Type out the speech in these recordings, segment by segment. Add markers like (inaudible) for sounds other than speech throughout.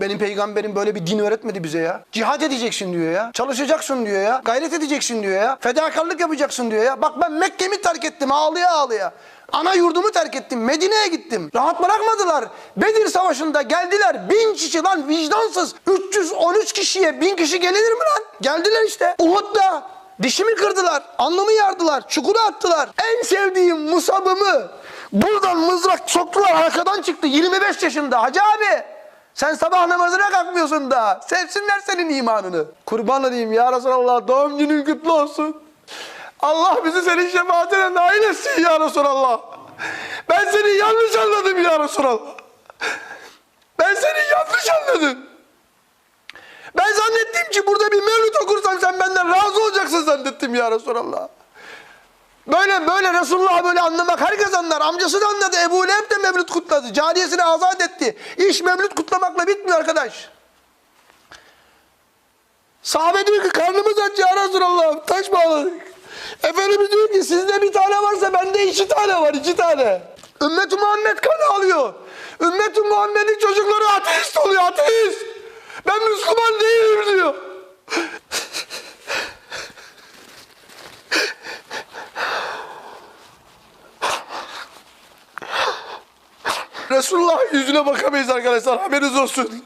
Benim peygamberim böyle bir din öğretmedi bize ya. Cihad edeceksin diyor ya. Çalışacaksın diyor ya. Gayret edeceksin diyor ya. Fedakarlık yapacaksın diyor ya. Bak ben Mekke'mi terk ettim ağlıya ağlıya. Ana yurdumu terk ettim. Medine'ye gittim. Rahat bırakmadılar. Bedir Savaşı'nda geldiler. Bin kişi lan vicdansız. 313 kişiye bin kişi gelinir mi lan? Geldiler işte. Uhud'da dişimi kırdılar. Alnımı yardılar. Çukura attılar. En sevdiğim musabımı buradan mızrak soktular. Arkadan çıktı. 25 yaşında. Hacı abi. Sen sabah namazına kalkmıyorsun da. Sevsinler senin imanını. Kurban olayım ya Resulallah. Doğum günün kutlu olsun. Allah bizi senin şefaatine nail etsin ya Resulallah. Ben seni yanlış anladım ya Resulallah. Ben seni yanlış anladım. Ben zannettim ki burada bir mevlüt okursam sen benden razı olacaksın zannettim ya Resulallah. Böyle böyle Resulullah böyle anlamak herkes anlar. Amcası da anladı. Ebu Leheb de mevlüt kutladı. Cariyesini azat etti. İş mevlüt kutlamakla bitmiyor arkadaş. Sahabe diyor ki karnımız aç ya Resulallah. Taş bağladık. Efendimiz diyor ki sizde bir tane varsa bende iki tane var. iki tane. Ümmet-i Muhammed kan alıyor. Ümmet-i Muhammed'in çocukları ateist oluyor. Ateist. Ben Müslüman değilim diyor. Resulullah yüzüne bakamayız arkadaşlar haberiniz olsun.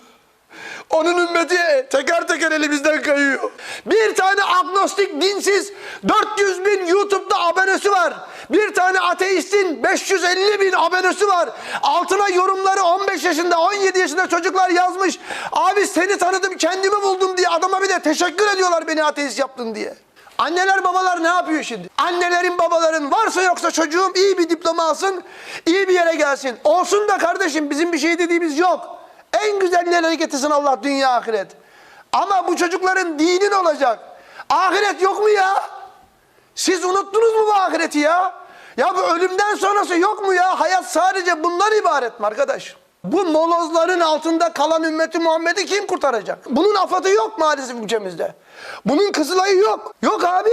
Onun ümmeti teker teker elimizden kayıyor. Bir tane agnostik dinsiz 400 bin YouTube'da abonesi var. Bir tane ateistin 550 bin abonesi var. Altına yorumları 15 yaşında 17 yaşında çocuklar yazmış. Abi seni tanıdım kendimi buldum diye adama bir de teşekkür ediyorlar beni ateist yaptın diye. Anneler babalar ne yapıyor şimdi? Annelerin babaların varsa yoksa çocuğum iyi bir diploma alsın, iyi bir yere gelsin. Olsun da kardeşim bizim bir şey dediğimiz yok. En güzellerine getirsin Allah dünya ahiret. Ama bu çocukların dinin olacak. Ahiret yok mu ya? Siz unuttunuz mu bu ahireti ya? Ya bu ölümden sonrası yok mu ya? Hayat sadece bundan ibaret mi arkadaş? Bu molozların altında kalan ümmeti Muhammed'i kim kurtaracak? Bunun afatı yok maalesef ülkemizde. Bunun kızılayı yok. Yok abi.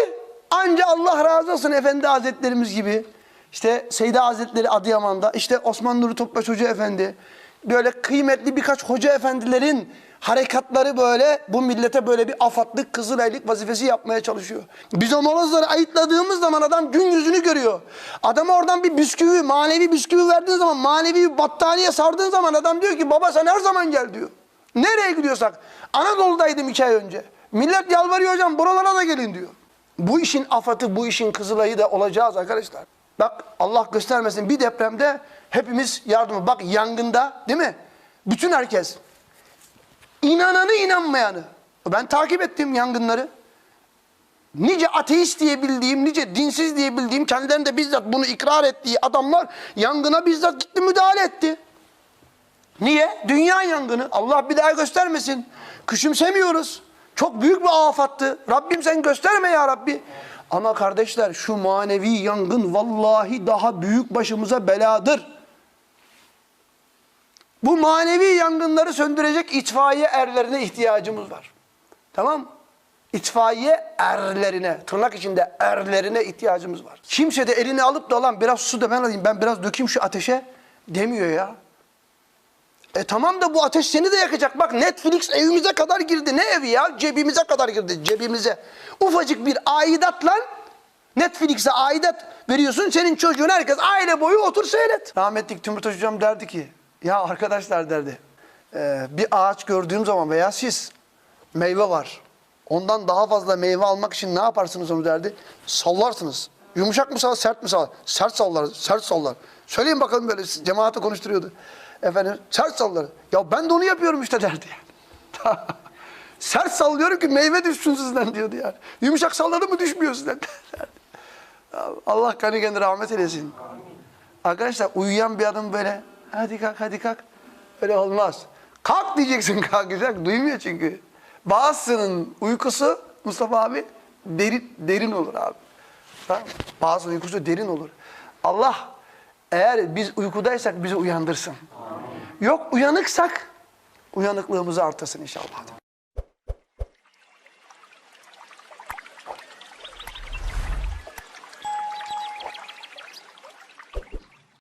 Anca Allah razı olsun Efendi Hazretlerimiz gibi. İşte Seyda Hazretleri Adıyaman'da, işte Osman Nuri Topbaş Hoca Efendi. Böyle kıymetli birkaç hoca efendilerin harekatları böyle bu millete böyle bir afatlık, kızılaylık vazifesi yapmaya çalışıyor. Biz o molozları ayıtladığımız zaman adam gün yüzünü görüyor. Adama oradan bir bisküvi, manevi bisküvi verdiğin zaman, manevi bir battaniye sardığın zaman adam diyor ki baba sen her zaman gel diyor. Nereye gidiyorsak? Anadolu'daydım iki ay önce. Millet yalvarıyor hocam buralara da gelin diyor. Bu işin afatı, bu işin kızılayı da olacağız arkadaşlar. Bak Allah göstermesin bir depremde hepimiz yardımı. Bak yangında değil mi? Bütün herkes. İnananı inanmayanı. Ben takip ettim yangınları. Nice ateist diye bildiğim, nice dinsiz diye bildiğim, kendilerinde bizzat bunu ikrar ettiği adamlar yangına bizzat gitti müdahale etti. Niye? Dünya yangını. Allah bir daha göstermesin. Küçümsemiyoruz. Çok büyük bir afattı. Rabbim sen gösterme ya Rabbi. Ama kardeşler şu manevi yangın vallahi daha büyük başımıza beladır. Bu manevi yangınları söndürecek itfaiye erlerine ihtiyacımız var. Tamam? İtfaiye erlerine, tırnak içinde erlerine ihtiyacımız var. Kimse de elini alıp da lan biraz su da ben alayım, ben biraz dökeyim şu ateşe demiyor ya. E tamam da bu ateş seni de yakacak. Bak Netflix evimize kadar girdi. Ne evi ya? Cebimize kadar girdi. Cebimize. Ufacık bir aidatla Netflix'e aidat veriyorsun. Senin çocuğun herkes aile boyu otur seyret. Rahmetli Tümürtaş Hocam derdi ki ya arkadaşlar derdi "e, bir ağaç gördüğüm zaman veya siz meyve var. Ondan daha fazla meyve almak için ne yaparsınız onu derdi. Sallarsınız. Yumuşak mı sallar, sert mi sallar? Sert sallar, sert sallar. Söyleyin bakalım böyle cemaate konuşturuyordu. Efendim sert sallar. Ya ben de onu yapıyorum işte derdi yani. (laughs) sert sallıyorum ki meyve düşsün sizden diyordu yani. Yumuşak salladı mı düşmüyor sizden (laughs) derdi. Allah kanı kendi rahmet eylesin. Arkadaşlar uyuyan bir adam böyle hadi kalk hadi kalk. Öyle olmaz. Kalk diyeceksin (laughs) kalkacak. Duymuyor çünkü. Bazısının uykusu Mustafa abi derin, derin olur abi. Tamam mı? Bazı uykusu derin olur. Allah eğer biz uykudaysak bizi uyandırsın. Yok uyanıksak uyanıklığımızı artırsın inşallah.